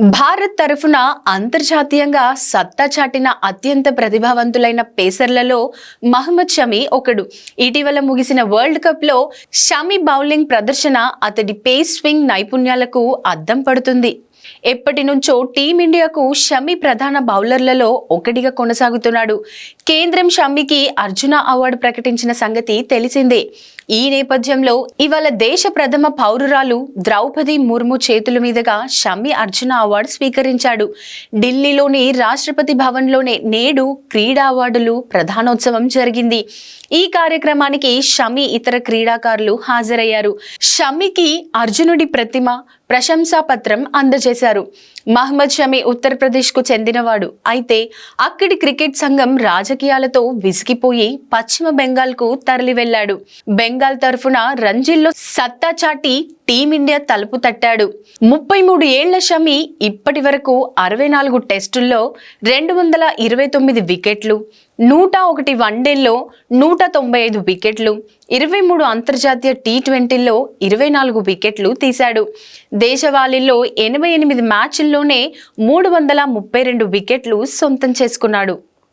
భారత్ తరఫున అంతర్జాతీయంగా సత్తా చాటిన అత్యంత ప్రతిభావంతులైన పేసర్లలో మహమ్మద్ షమి ఒకడు. ఇటీవల ముగిసిన వరల్డ్ కప్లో షమీ షమి బౌలింగ్ ప్రదర్శన అతడి పేస్ స్వింగ్ నైపుణ్యాలకు అద్దం పడుతుంది. ఎప్పటి నుంచో టీమిండియాకు షమి ప్రధాన బౌలర్లలో ఒకటిగా కొనసాగుతున్నాడు. కేంద్రం షమికి అర్జున అవార్డు ప్రకటించిన సంగతి తెలిసిందే. ఈ నేపథ్యంలో ఇవాళ దేశ ప్రథమ పౌరురాలు ద్రౌపది ముర్ము చేతుల మీదుగా షమ్మి అర్జున అవార్డు స్వీకరించాడు. ఢిల్లీలోని రాష్ట్రపతి భవన్లోనే నేడు క్రీడా అవార్డులు ప్రధానోత్సవం జరిగింది. ఈ కార్యక్రమానికి షమి ఇతర క్రీడాకారులు హాజరయ్యారు. షమికి అర్జునుడి ప్రతిమ ప్రశంసా పత్రం అందజేశారు. మహమ్మద్ షమి ఉత్తరప్రదేశ్కు చెందినవాడు. అయితే అక్కడి క్రికెట్ సంఘం రాజకీయాలతో విసిగిపోయి పశ్చిమ బెంగాల్కు తరలి వెళ్ళాడు బెంగాల్ తరఫున రంజీల్లో సత్తా చాటి టీమిండియా తలుపు తట్టాడు. ముప్పై మూడు ఏళ్ళ షమి ఇప్పటి వరకు అరవై నాలుగు టెస్టుల్లో రెండు వందల ఇరవై తొమ్మిది వికెట్లు నూట ఒకటి వన్డేల్లో నూట తొంభై ఐదు వికెట్లు ఇరవై మూడు అంతర్జాతీయ టీ ట్వంటీల్లో ఇరవై నాలుగు వికెట్లు తీశాడు. దేశవాళీల్లో ఎనభై ఎనిమిది మ్యాచ్ల్లోనే మూడు వందల ముప్పై రెండు వికెట్లు సొంతం చేసుకున్నాడు.